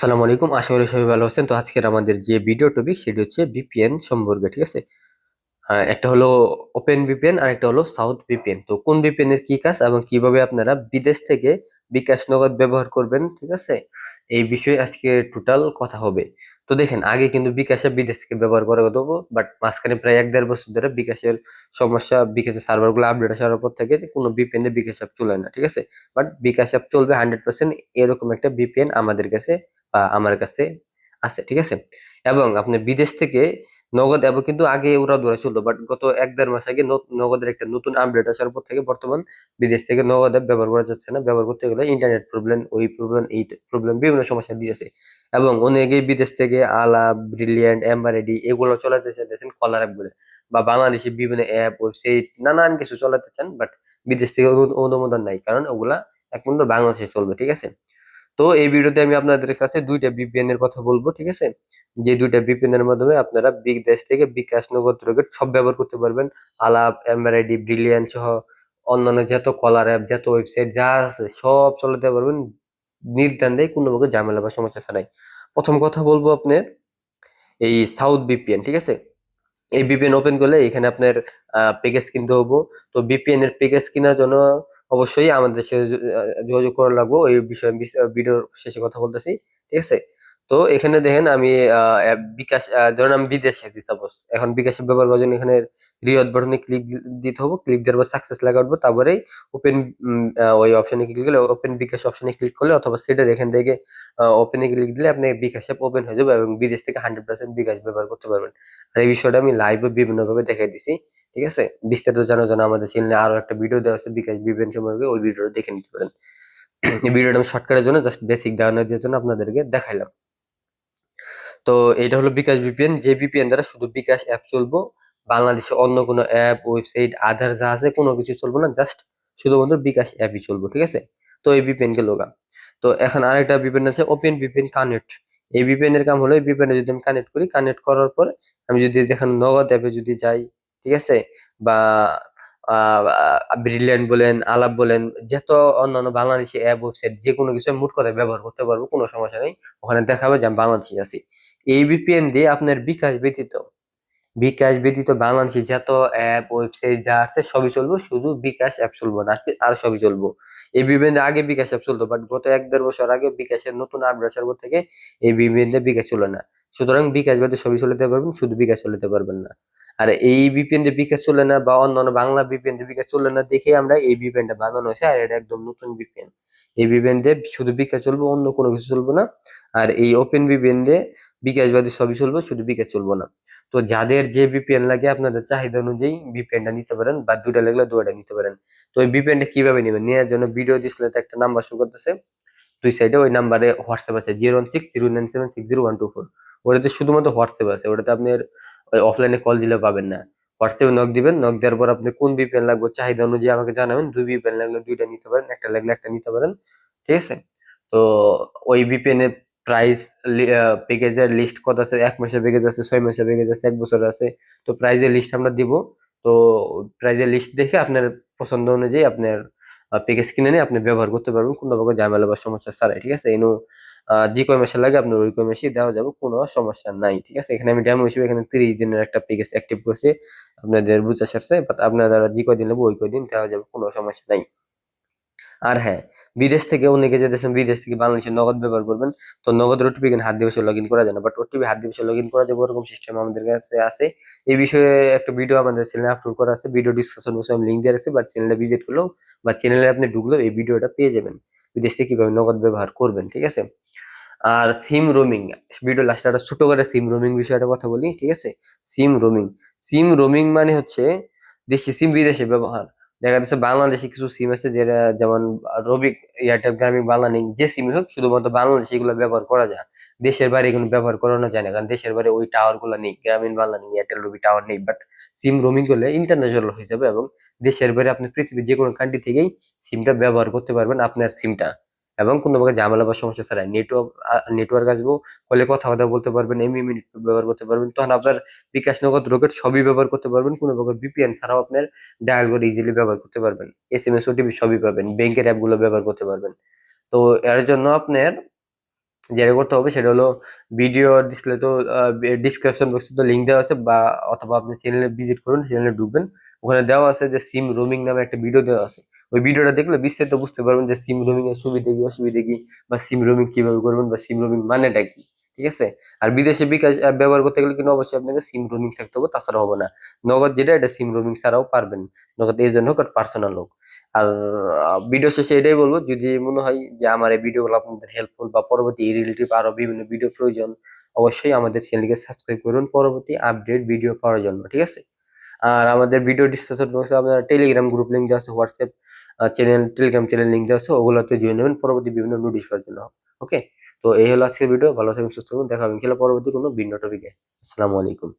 আসসালামু আলাইকুম, আশা করি সবাই ভালো আছেন। তো আজকের আমাদের যে ভিডিও টপিক সেটি হচ্ছে ভিপিএন সম্পর্কে, ঠিক আছে? একটা হলো ওপেন ভিপিএন আর একটা হলো সাউথ ভিপিএন তো কোন ভিপিএন এর কি কাজ এবং কীভাবে আপনারা বিদেশ থেকে বিকাশ নগদ ব্যবহার করবেন, ঠিক আছে? এই বিষয়ে আজকে টোটাল কথা হবে। তো দেখেন, আগে কিন্তু বিকাশে বিদেশ থেকে ব্যবহার করা হতো বাট মাঝখানে প্রায় এক দেড় বছর ধরে বিকাশের সমস্যা, বিকাশের সার্ভারগুলো আপডেট আসার পর থেকে কোনো ভিপিএন এ বিকাশ অ্যাপ চলে না, ঠিক আছে? বাট বিকাশ অ্যাপ চলবে হান্ড্রেড পার্সেন্ট এরকম একটা ভিপিএন আমাদের কাছে আমার কাছে আছে, ঠিক আছে? এবং আপনি বিদেশ থেকে নগদ এবং কিন্তু আগে ওরা ধরে ছিল বাট গত এক দেড় মাস আগে নগদের একটা নতুন আপডেট আসার পর থেকে বর্তমান বিদেশ থেকে নগদ অ্যাপ ব্যবহার করা যাচ্ছে না। ব্যবহার করতে গেলে ইন্টারনেট প্রবলেম ওই প্রবলেম এই প্রবলেম বিভিন্ন সমস্যা দিয়েছে এবং অনেকে বিদেশ থেকে আলা ব্রিলিয়ান্ট এমবারেডি এগুলো চলাতে চাইতেছেন কলার অ্যাপ বলে। বা বাংলাদেশি বিভিন্ন অ্যাপ ওয়েবসাইট নানান কিছু চলাতে চান বাট বিদেশ থেকে অনুমোদন নাই। কারণ ওগুলা একমাত্র বাংলাদেশে চলবে, ঠিক আছে? তো এই ভিডিওতে আমি আপনাদের কাছে দুইটা ভিপিএন এর কথা বলব, ঠিক আছে? যে দুইটা ভিপিএন এর মাধ্যমে আপনারা বিদেশ থেকে বিকাশ নগদ রকেট সব ব্যবহার করতে পারবেন। আলাপ এমআরআইডি ব্রিলিয়ান সহ অন্যান্য যত কলার অ্যাপ যত ওয়েবসাইট যা আছে, সব চালাতে পারবেন। নির্দ্বন্দ্বে কোনো প্রকার ঝামেলা বা সমস্যা ছাড়াই প্রথম কথা বলব আপনার, এই সাউথ বিপিএন ঠিক আছে? এই বিপিএন ওপেন করলে এখানে আপনার প্যাকেজ কিনতে হব। তো ভিপিএন এর প্যাকেজ কেনার জন্য অবশ্যই আমাদের সাথে যোগাযোগ করা লাগবো। ওই বিষয়ে ভিডিওর শেষে কথা বলতেছি, ঠিক আছে? তো এখানে দেখেন আমি বিকাশ ধরুন আমি বিদেশে আছি সাপোজ এখন বিকাশের ব্যবহার করার জন্য এখানে রিওয়ার্ড বাটনে ক্লিক দিতে হবে ক্লিক দেওয়ার পর সাকসেস লেখা উঠবে তারপরে ওপেন ওই অপশনে ক্লিক করলে ওপেন বিকাশ অপশনে ক্লিক করলে অথবা সেটার এখান থেকে ওপেনে ক্লিক দিলে আপনি বিকাশ অ্যাপ ওপেন হয়ে যাবে এবং বিদেশ থেকে হান্ড্রেড পার্সেন্ট বিকাশ ব্যবহার করতে পারবেন। আর এই বিষয়টা আমি লাইভে বিভিন্নভাবে দেখাই দিছি। ঠিক আছে? বিস্তারিত জানার জন্য আমাদের চ্যানেলে আরও একটা ভিডিও দেওয়া আছে, বিকাশ বিপিএন সম্পর্কে, ওই ভিডিওটা দেখে নিতে পারেন। এই ভিডিওটা আমি শর্টকাটের জন্য জাস্ট বেসিক ধারণা দেওয়ার জন্য আপনাদেরকে দেখাইলাম। তো এটা হলো বিকাশ বিপিএন, যে বিপিএন দ্বারা শুধু বিকাশ অ্যাপ চলবো, বাংলাদেশে অন্য কোনো অ্যাপ ওয়েবসাইট আধার যা আছে, কোনো কিছু চলবো না জাস্ট শুধুমাত্র বিকাশ অ্যাপই চলবো, ঠিক আছে? তো এই ভিপিএন কে লোগা তো এখন আরেকটা ভিপিএন আছে ওপেন ভিপিএন কানেক্ট এই বিপিএন এর কাম হলো, এই ভিপিএন যদি আমি কানেক্ট করি কানেক্ট করার পর আমি যদি যেখানে নগদ অ্যাপে যদি যাই ঠিক আছে? বা ব্রিলিয়ান্ট বলেন, আলাপ বলেন, যত অন্যান্য বাংলাদেশি অ্যাপ ওয়েবসাইট যে কোনো কিছু মুট করে ব্যবহার করতে পারব, কোনো সমস্যা নেই। ওখানে দেখাবে যে আমি বাংলাদেশি আছি। এই বিপিএন দিয়ে আপনার বিকাশ ব্যতীত বিকাশ ব্যতীত বাংলাদেশি যত অ্যাপ ওয়েবসাইট যা আছে, সবই চলবো। শুধু বিকাশ অ্যাপ চলবো না আর- সবই চলবো। এই ভিপিএন আগে বিকাশ অ্যাপ চলতো বাট গত এক দেড় বছর আগে বিকাশের নতুন আপডেট আসার পর থেকে এই দিয়ে বিকাশ চলে না। সুতরাং বিকাশ বাদে সবই চলাতে পারবেন, শুধু বিকাশ চলাতে পারবেন না। আর এই ভিপিএন যে বিকাশ চলে না বা অন্যান্য বাংলা ভিপিএন যে বিকাশ চলে না দেখে আমরা এই ভিপিএনটা বানানো হয়েছে, আর এটা একদম নতুন ভিপিএন এই ভিপিএন দিয়ে শুধু বিকাশ চলবে, অন্য কোনো কিছু চলবো না। আর এই ওপেন ভিপিএন দিয়ে বিকাশ বাদে সবই চলবে, শুধু বিকাশ চলবো না। তো যাদের যে বিপিএন লাগে আপনাদের চাহিদা অনুযায়ী ভিপিএনটা নিতে পারেন বা দুটা লাগলে দুটা নিতে পারেন। তো এই ভিপিএনটা কীভাবে নেবেন? নেওয়ার জন্য ভিডিও ডিসপ্লেতে একটা নাম্বার শো করতেছে। দুই সাইডে ওই নাম্বারে হোয়াটসঅ্যাপ আছে, zero one six zero nine seven six zero one two four. ওটাতে শুধুমাত্র হোয়াটসঅ্যাপ আছে। ওটাতে আপনার অফলাইনে কল দিলে পাবেন না। হোয়াটসঅ্যাপে নক দিবেন নক দেওয়ার পর আপনি কোন ভিপিএন লাগবে, চাহিদা অনুযায়ী আমাকে জানাবেন। দুই ভিপিএন লাগলে দুইটা নিতে পারেন, একটা লাগলে একটা নিতে পারেন। ঠিক আছে? তো ওই ভিপিএন এর প্রাইস প্যাকেজের লিস্ট কত আছে? এক মাসের প্যাকেজ আছে, ছয় মাসের প্যাকেজ আছে, এক বছর আছে। তো প্রাইজের লিস্ট আমরা দিব। তো প্রাইজের লিস্ট দেখে আপনার পছন্দ অনুযায়ী আপনার প্যাকেজ কিনে নিয়ে আপনি ব্যবহার করতে পারবেন। কোনো প্রকার ঝামেলা বা সমস্যা ছাড়াই, ঠিক আছে? এনু যে কয় মাসে লাগে আপনার ওই কয় মাসে দেওয়া যাবে, কোনো সমস্যা নাই, ঠিক আছে? এখানে আমি ডেমো হিসেবে এখানে তিরিশ দিনের একটা প্যাকেজ অ্যাক্টিভ করছি, আপনাদের বুঝা সারছে বাট আপনারা যে কয়দিন নেব ওই কয়দিন দেওয়া যাবে, কোনো সমস্যা নাই। আর হ্যাঁ বিদেশ থেকে অনেকে যে দেশেন বিদেশ থেকে বাংলাদেশে নগদ ব্যবহার করবেন, তো নগদ ওটিপি কিন্তু হাত দিবসে লগ ইন করা যায় না বাট ওটিপি হাত দিবসে লগ ইন করা যাবে, ওরকম সিস্টেম আমাদের কাছে আছে। এই বিষয়ে একটা ভিডিও আমাদের চ্যানেলে আপলোড করা আছে ভিডিও ডিসকাশন বক্সে আমি লিঙ্ক দিয়ে রাখছি, বা চ্যানেলে ভিজিট করলেও, বা চ্যানেলে আপনি ঢুকলেও এই ভিডিওটা পেয়ে যাবেন। বিদেশ থেকে কীভাবে নগদ ব্যবহার করবেন, ঠিক আছে? আর সিম রোমিং ভিডিও লাস্টে একটা ছোটো করে সিম রোমিং বিষয়টা কথা বলি, ঠিক আছে? সিম রোমিং সিম রোমিং মানে হচ্ছে দেশি সিম বিদেশে ব্যবহার। দেখা যাচ্ছে বাংলাদেশে কিছু সিম আছে যেটা যেমন রবিক এয়ারটেল গ্রামীণ বাংলালিংক যে সিম হোক, শুধুমাত্র বাংলাদেশে এগুলো ব্যবহার করা যায়। দেশের বাইরে এগুলো ব্যবহার করানো যায় না, কারণ দেশের বাইরে ওই টাওয়ারগুলো নেই গ্রামীণ বাংলা নেই এয়ারটেল রবি টাওয়ার নেই বাট সিম রোমিং করলে ইন্টারন্যাশনাল হয়ে যাবে এবং দেশের বাইরে আপনি পৃথিবীর যে কোনো কান্ট্রি থেকেই সিমটা ব্যবহার করতে পারবেন আপনার সিমটা এবং কোনো প্রকার ঝামেলা বা সমস্যা ছাড়াই নেটওয়ার্ক নেটওয়ার্ক আসব কলে কথা কথা বলতে পারবেন এমনি মিনিট ব্যবহার করতে পারবেন, তখন আপনার বিকাশ নগদ রকেট সবই ব্যবহার করতে পারবেন, কোনো প্রকার ভিপিএন ছাড়াও আপনার ডায়াল করে ইজিলি ব্যবহার করতে পারবেন। এস এম এস ওটিপি সবই পাবেন ব্যাংকের অ্যাপগুলো ব্যবহার করতে পারবেন। তো এর জন্য আপনার যেটা করতে হবে সেটা হলো ভিডিও ডিসপ্লে তো ডিসক্রিপশন বক্সে তো লিঙ্ক দেওয়া আছে বা অথবা আপনি চ্যানেলে ভিজিট করুন চ্যানেলে ঢুকবেন। ওখানে দেওয়া আছে যে সিম রোমিং নামে একটা ভিডিও দেওয়া আছে। ওই ভিডিওটা দেখলে বিস্তারিত বুঝতে পারবেন যে সিম রোমিং এর সুবিধা কি, অসুবিধা কি, বা সিম রোমিং কীভাবে করবেন, বা সিম রোমিং মানেটা কি। ঠিক আছে? আর বিদেশে বিকাশ ব্যবহার করতে গেলে কিন্তু অবশ্যই আপনাকে সিম রোমিং থাকতে হবে তাছাড়া হবে না। নগদ যেটা, এটা সিম রোমিং ছাড়াও পারবেন। নগদ এজেন্ট হোক আর পার্সোনাল হোক। আর ভিডিও শেষে এটাই বলব, যদি মনে হয় যে আমার এই ভিডিওগুলো আপনাদের হেল্পফুল বা পরবর্তী রিলেটিভ আরও বিভিন্ন ভিডিও প্রয়োজন, অবশ্যই আমাদের চ্যানেলকে সাবস্ক্রাইব করুন। পরবর্তী আপডেট ভিডিও পাওয়ার জন্য, ঠিক আছে? আর আমাদের ভিডিও ডিসকাশন বক্সে আপনার টেলিগ্রাম গ্রুপ লিঙ্ক দেওয়া আছে WhatsApp channel Telegram channel link দেওয়া আছে, ওগুলোতে জয়েন নেবেন পরবর্তী বিভিন্ন নোটিশ পাওয়ার জন্য ওকে তো এই হলো আজকের ভিডিও ভালো থাকবেন, সুস্থ থাকুন দেখা হবে খেলা পরবর্তী কোনো ভিন্ন টপিকে আসসালামু আলাইকুম।